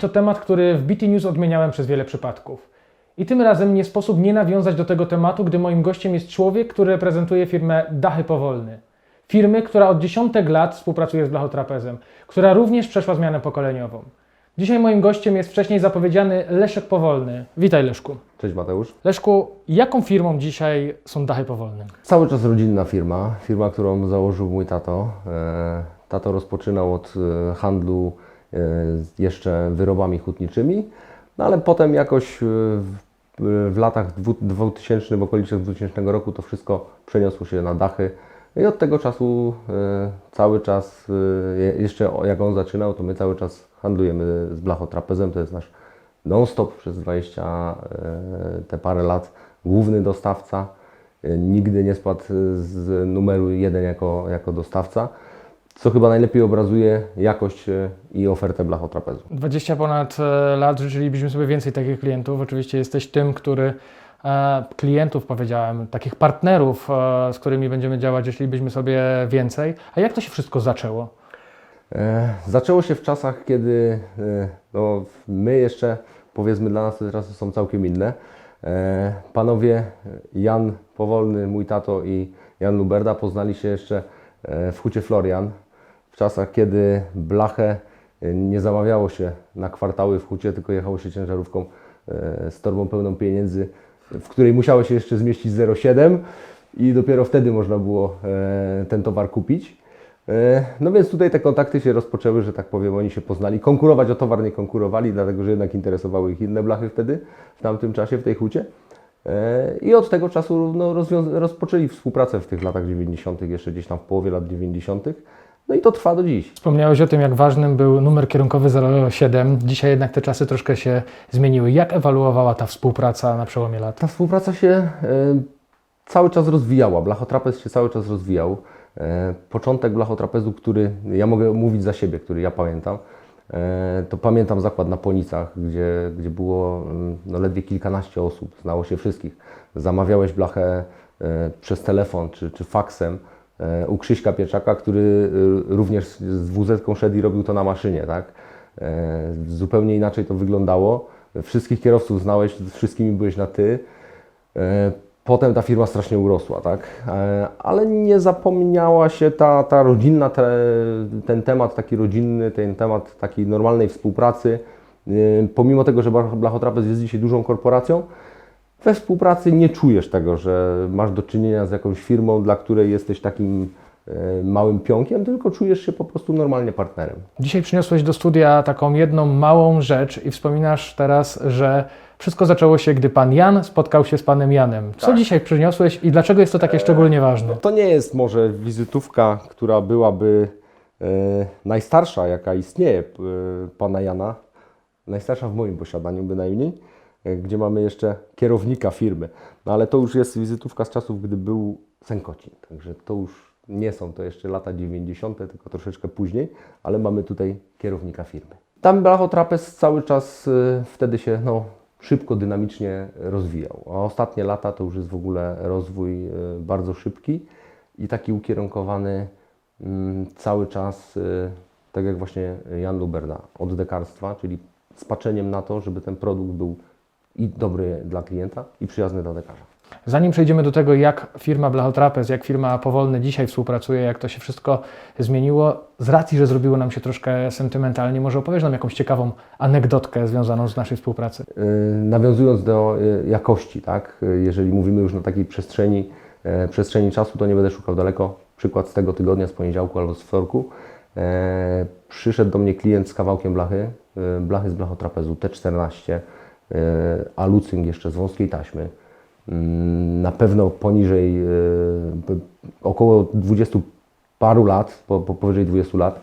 To temat, który w BT News odmieniałem przez wiele przypadków. I tym razem nie sposób nie nawiązać do tego tematu, gdy moim gościem jest człowiek, który reprezentuje firmę Dachy Powolny. Firmy, która od dziesiątek lat współpracuje z Blachotrapezem, która również przeszła zmianę pokoleniową. Dzisiaj moim gościem jest wcześniej zapowiedziany Leszek Powolny. Witaj Leszku. Cześć Mateusz. Leszku, jaką firmą dzisiaj są Dachy Powolny? Cały czas rodzinna firma, firma, którą założył mój tato. E, Tato rozpoczynał od e, handlu jeszcze wyrobami hutniczymi, no ale potem jakoś e, w, latach dwu- 2000, w okolicach 2000 roku to wszystko przeniosło się na dachy. I od tego czasu e, cały czas, e, je- jeszcze jak on zaczynał, to my cały czas handlujemy z blachotrapezem. To jest nasz non-stop przez 20 e, te parę lat główny dostawca. E, Nigdy nie spadł z numeru jeden jako, jako dostawca, co chyba najlepiej obrazuje jakość e, i ofertę blachotrapezu. 20 ponad e, lat życzylibyśmy sobie więcej takich klientów. Oczywiście jesteś tym, który e, klientów, powiedziałem, takich partnerów, z którymi będziemy działać, jeśli byśmy sobie więcej. A jak to się wszystko zaczęło? Zaczęło się w czasach, kiedy no, my jeszcze, powiedzmy dla nas te czasy są całkiem inne. Panowie Jan Powolny, mój tato i Jan Luberda poznali się jeszcze w Hucie Florian. W czasach, kiedy blachę e, nie zamawiało się na kwartały w Hucie, tylko jechało się ciężarówką e, z torbą pełną pieniędzy, w której musiało się jeszcze zmieścić 0,7 i dopiero wtedy można było e, ten towar kupić. E, No więc tutaj te kontakty się rozpoczęły, że tak powiem, oni się poznali. Konkurować o towar nie konkurowali, dlatego że jednak interesowały ich inne blachy wtedy, w tamtym czasie, w tej hucie. E, I od tego czasu no, rozpoczęli współpracę w tych latach 90., jeszcze gdzieś tam w połowie lat 90. No i to trwa do dziś. Wspomniałeś o tym, jak ważnym był numer kierunkowy 07. Dzisiaj jednak te czasy troszkę się zmieniły. Jak ewoluowała ta współpraca na przełomie lat? Ta współpraca się e, cały czas rozwijała. Blachotrapez się cały czas rozwijał. E, Początek blachotrapezu, który ja mogę mówić za siebie, który ja pamiętam, e, to pamiętam zakład na Ponicach, gdzie, gdzie było mm, no, ledwie kilkanaście osób, znało się wszystkich. Zamawiałeś blachę e, przez telefon czy, czy faksem u Krzyśka Pieczaka, który e, również z WZ-ką szedł i robił to na maszynie, tak? E, Zupełnie inaczej to wyglądało. Wszystkich kierowców znałeś, z wszystkimi byłeś na ty. E, Potem ta firma strasznie urosła, tak? E, Ale nie zapomniała się ta, ta rodzinna, te, ten temat taki rodzinny, ten temat takiej normalnej współpracy. E, Pomimo tego, że Blach- Blachotrapez jest dzisiaj dużą korporacją, we współpracy nie czujesz tego, że masz do czynienia z jakąś firmą, dla której jesteś takim e, małym pionkiem, tylko czujesz się po prostu normalnie partnerem. Dzisiaj przyniosłeś do studia taką jedną małą rzecz i wspominasz teraz, że wszystko zaczęło się, gdy pan Jan spotkał się z panem Janem. Co Tak. dzisiaj przyniosłeś i dlaczego jest to takie szczególnie ważne? To nie jest może wizytówka, która byłaby e, najstarsza, jaka istnieje e, pana Jana. Najstarsza w moim posiadaniu bynajmniej, e, gdzie mamy jeszcze kierownika firmy. No ale to już jest wizytówka z czasów, gdy był Sękocin. Także to już nie są to jeszcze lata 90., tylko troszeczkę później, ale mamy tutaj kierownika firmy. Tam Blachotrapez cały czas e, wtedy się no, szybko, dynamicznie rozwijał. A ostatnie lata to już jest w ogóle rozwój e, bardzo szybki i taki ukierunkowany mm, cały czas, e, tak jak właśnie Jan Luberda, od dekarstwa, czyli z patrzeniem na to, żeby ten produkt był i dobry dla klienta, i przyjazny dla dekarza. Zanim przejdziemy do tego, jak firma Blachotrapez, jak firma Powolny dzisiaj współpracuje, jak to się wszystko zmieniło, z racji, że zrobiło nam się troszkę sentymentalnie, może opowiesz nam jakąś ciekawą anegdotkę związaną z naszej współpracy? Y, Nawiązując do y, jakości, tak, y, jeżeli mówimy już na takiej przestrzeni, e, przestrzeni czasu, to nie będę szukał daleko. Przykład z tego tygodnia, z poniedziałku albo z wtorku. E, Przyszedł do mnie klient z kawałkiem blachy, y, blachy z blachotrapezu T14, y, a lucynk jeszcze z wąskiej taśmy. Mm, Na pewno poniżej, p- około 20 paru lat, po, po powyżej 20 lat.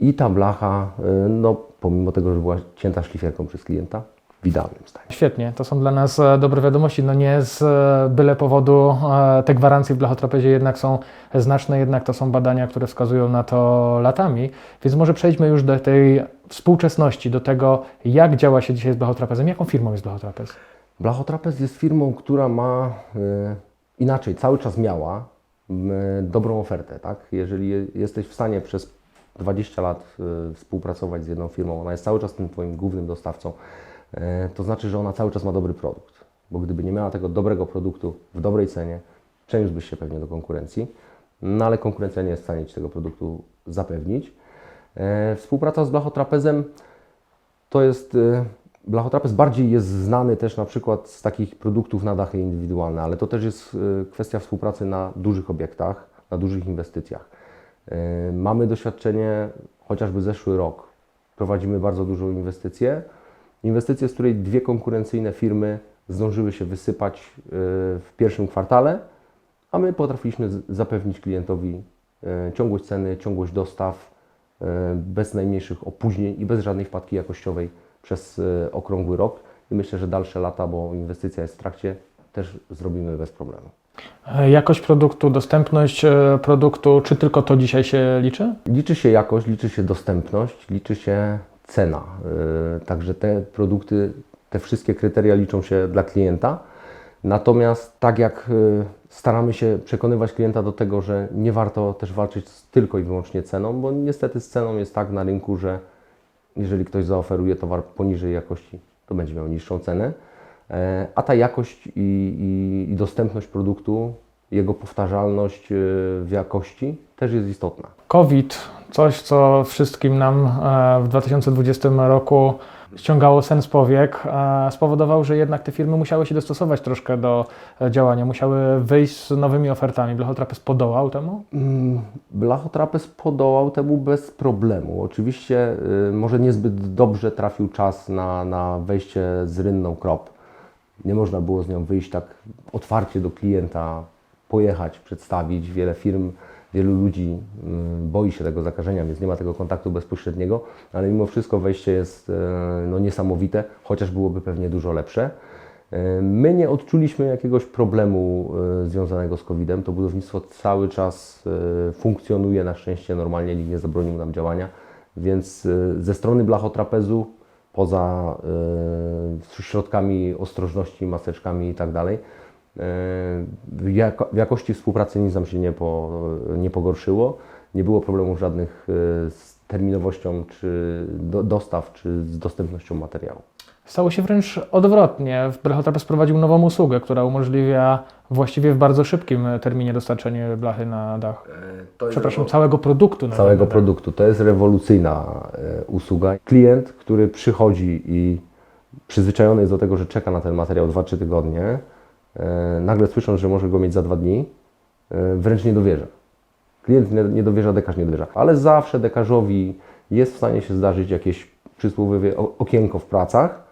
I ta blacha, y, no pomimo tego, że była cięta szlifierką przez klienta, w idealnym stanie. Świetnie, to są dla nas e, dobre wiadomości. No nie z e, byle powodu e, te gwarancje w blachotrapezie jednak są znaczne, jednak to są badania, które wskazują na to latami. Więc może przejdźmy już do tej współczesności, do tego, jak działa się dzisiaj z blachotrapezem. Jaką firmą jest blachotrapez? Blachotrapez jest firmą, która ma y, inaczej, cały czas miała y, dobrą ofertę, tak? Jeżeli je- jesteś w stanie przez 20 lat y, współpracować z jedną firmą, ona jest cały czas tym Twoim głównym dostawcą, to znaczy, że ona cały czas ma dobry produkt. Bo gdyby nie miała tego dobrego produktu w dobrej cenie, przeniósłbyś się pewnie do konkurencji, no ale konkurencja nie jest w stanie Ci tego produktu zapewnić. E, Współpraca z Blachotrapezem to jest, y, blachotrapez bardziej jest znany też na przykład z takich produktów na dachy indywidualne, ale to też jest kwestia współpracy na dużych obiektach, na dużych inwestycjach. Mamy doświadczenie, chociażby zeszły rok, prowadzimy bardzo dużą inwestycję. Inwestycję, z której dwie konkurencyjne firmy zdążyły się wysypać y, w pierwszym kwartale, a my potrafiliśmy zapewnić klientowi y, ciągłość ceny, ciągłość dostaw, y, bez najmniejszych opóźnień i bez żadnej wpadki jakościowej przez okrągły rok. I myślę, że dalsze lata, bo inwestycja jest w trakcie, też zrobimy bez problemu. E, Jakość produktu, dostępność e, produktu, czy tylko to dzisiaj się liczy? Liczy się jakość, liczy się dostępność, liczy się cena. Yy, Także te produkty, te wszystkie kryteria liczą się dla klienta. Natomiast tak jak yy, staramy się przekonywać klienta do tego, że nie warto też walczyć tylko i wyłącznie ceną, bo niestety z ceną jest tak na rynku, że jeżeli ktoś zaoferuje towar poniżej jakości, to będzie miał niższą cenę. E, A ta jakość i, i, i dostępność produktu, jego powtarzalność yy, w jakości też jest istotna. COVID, coś co wszystkim nam e, w 2020 roku ściągało sen z powiek, e, spowodował, że jednak te firmy musiały się dostosować troszkę do e, działania, musiały wyjść z nowymi ofertami. Blachotrapez podołał temu? Mm, Blachotrapez podołał temu bez problemu. Oczywiście y, może niezbyt dobrze trafił czas na, na wejście z rynną krop. Nie można było z nią wyjść tak otwarcie do klienta, pojechać, przedstawić. Wiele firm, wielu ludzi mm, boi się tego zakażenia, więc nie ma tego kontaktu bezpośredniego, ale mimo wszystko wejście jest e, no, niesamowite, chociaż byłoby pewnie dużo lepsze. E, My nie odczuliśmy jakiegoś problemu e, związanego z COVID-em. To budownictwo cały czas funkcjonuje na szczęście normalnie, nikt nie zabronił nam działania, więc ze strony blachotrapezu, poza środkami ostrożności, maseczkami i tak dalej, jako- w jakości współpracy nic nam się nie, po, nie pogorszyło. Nie było problemów żadnych e, z terminowością, czy do, dostaw, czy z dostępnością materiału. Stało się wręcz odwrotnie. Blachotrapez prowadził nową usługę, która umożliwia właściwie w bardzo szybkim terminie dostarczenie blachy na dach. Przepraszam, całego produktu na całego dach. produktu. To jest rewolucyjna e, usługa. Klient, który przychodzi i przyzwyczajony jest do tego, że czeka na ten materiał 2-3 tygodnie, e, nagle słysząc, że może go mieć za dwa dni, e, wręcz nie dowierza. Klient nie, nie dowierza, dekarz nie dowierza. Ale zawsze dekarzowi jest w stanie się zdarzyć jakieś przysłowiowe okienko w pracach,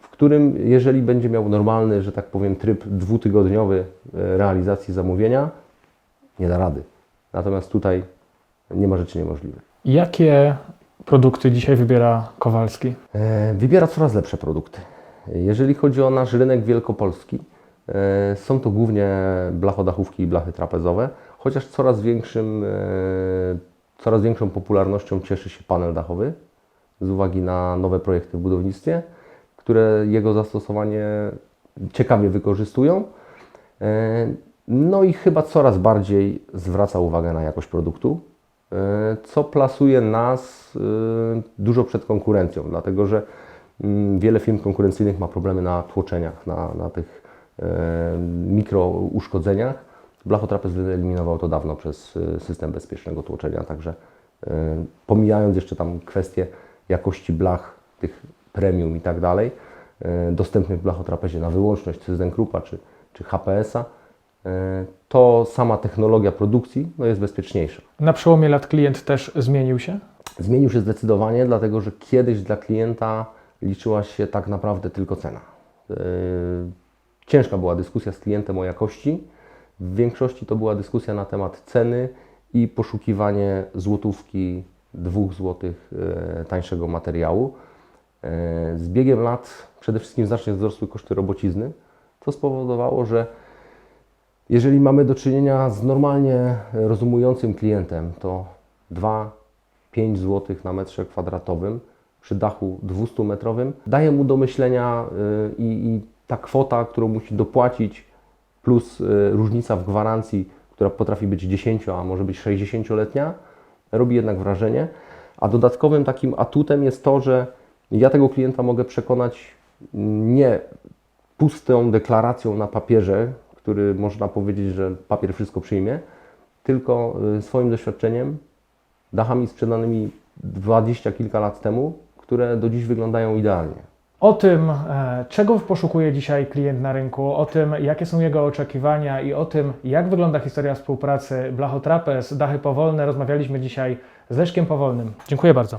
w którym jeżeli będzie miał normalny, że tak powiem, tryb dwutygodniowy e, realizacji zamówienia, nie da rady. Natomiast tutaj nie ma rzeczy niemożliwych. Jakie produkty dzisiaj wybiera Kowalski? E, Wybiera coraz lepsze produkty. Jeżeli chodzi o nasz rynek wielkopolski, e, są to głównie blachodachówki i blachy trapezowe, chociaż coraz, większym, e, coraz większą popularnością cieszy się panel dachowy z uwagi na nowe projekty w budownictwie, które jego zastosowanie ciekawie wykorzystują. E, No i chyba coraz bardziej zwraca uwagę na jakość produktu, e, co plasuje nas e, dużo przed konkurencją, dlatego że mm, wiele firm konkurencyjnych ma problemy na tłoczeniach, na, na tych e, mikrouszkodzeniach. Blachotrapez wyeliminował to dawno przez e, system bezpiecznego tłoczenia, także e, pomijając jeszcze tam kwestie jakości blach, tych premium i tak dalej, e, dostępnych w blachotrapezie na wyłączność Krupa czy, czy HPS-a, e, to sama technologia produkcji no, jest bezpieczniejsza. Na przełomie lat klient też zmienił się? Zmienił się zdecydowanie, dlatego że kiedyś dla klienta liczyła się tak naprawdę tylko cena. Ciężka była dyskusja z klientem o jakości. W większości to była dyskusja na temat ceny i poszukiwanie złotówki, dwóch złotych yy, tańszego materiału. Yy, Z biegiem lat przede wszystkim znacznie wzrosły koszty robocizny, co spowodowało, że jeżeli mamy do czynienia z normalnie rozumującym klientem, to 2 5 zł na metrze kwadratowym przy dachu 200-metrowym daje mu do myślenia y, i, i ta kwota, którą musi dopłacić, plus y, różnica w gwarancji, która potrafi być 10, a może być 60-letnia, robi jednak wrażenie. A dodatkowym takim atutem jest to, że ja tego klienta mogę przekonać nie pustą deklaracją na papierze, który można powiedzieć, że papier wszystko przyjmie, tylko y, swoim doświadczeniem, dachami sprzedanymi dwadzieścia kilka lat temu, które do dziś wyglądają idealnie. O tym, e, czego poszukuje dzisiaj klient na rynku, o tym, jakie są jego oczekiwania i o tym, jak wygląda historia współpracy Blachotrapez, Dachy Powolne, rozmawialiśmy dzisiaj z Leszkiem Powolnym. Dziękuję bardzo.